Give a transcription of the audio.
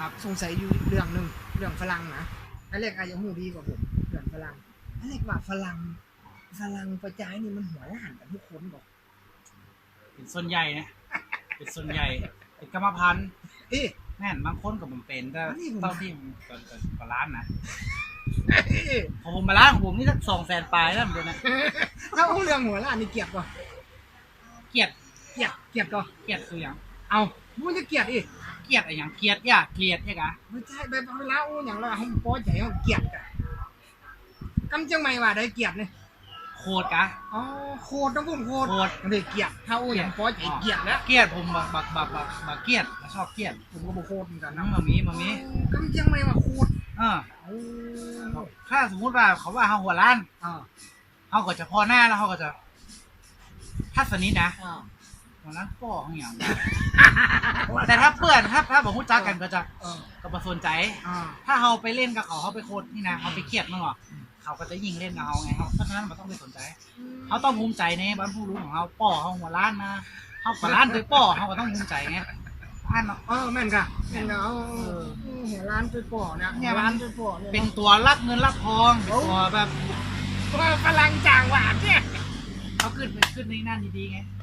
ครับ สงสัยอยู่เรื่องหนึ่งเรื่องฝรั่งนะอเล็กอาจจะหูดีกว่าผมเรื่องฝรั่งอเล็กว่าฝรั่งฝรั่งประจายนี่มันหัวล้านกันทุกคนบอกเป็นส่วนใหญ่นะเป็นส่วนใหญ่เป็นกรรมพันธุ์เอ๊ะแม่นบางคนก็มันเป็นแต่นี่ผมเท่าที่ผมก็ก็ก็ล้านนะเอ๊ะของผมมาล้านของผมนี่สักสองแสนปลายแล้วเดี๋ยวนะถ้าเอาเรื่องหัวล้านนี่เกลียดก่อนเกลียดเกลียดเกลียดก่อนเกลียดคืออย่างเอามันจะเกลียดอีกเก ลียดอะไรอย่างเกลียดย่าเกลียดยังไงไม่ใช่แบบเวลาอู้อย่างเราเขาโป๊ใจเขาเกลียดกันกำจังไม่ว่าได้เกลียดเลยโคตรกะอ๋อโคตรต้องพูดโคตรโคตรมันเลยเกลียดถ้าอู้อย่างโป๊ใจเกลียดแล้วเกลียดผมบักบักบักบักบักเกลียดชอบเกลียดผมก็บอกโคตรเหมือนกันน้นะมามีมามีกำจังไม่ว่าโคตรเออโอ้ถ้าสมมุติว่าเขาว่าเขาหัวล้านอ่าเขาก็จะพอหน้าแล้วเขาก็จะถ้าสนิทนะ อ่าหัวล้านป้อของอย่างแต่ถ้าเพื่อนถ้าถ้าผมพูดจักกันก็จะเออก็ประสนใจ อ่าถ้าเขาไปเล่นกับเขาเขาไปโคตรนี่นะเขาไปเครียดมั้งหรอเขาก็จะยิ่งเล่นกับเขาไงเขาเพราะฉะนั้นมันต้องไปสนใจเขาต้องภูมิใจในบรรพบุรุษของเขาป้อเขาหัวล้านนะเขาหัวล้านโดยป้อเขาก็ต้องภูมิใจไงอ่านเนาะ เออแม่นกะแม่นกะเอาเออหัวร้านไปป่อเนี่ยเนี่ย หัวร้านไปป่อเนี่ยเป็นตัวรักเงินรักทองเป็นตัวแบบ ตัวฝรั่งจางหวานเนี่ยเขาขึ้นไปขึ้นในนั่นดีๆไงเ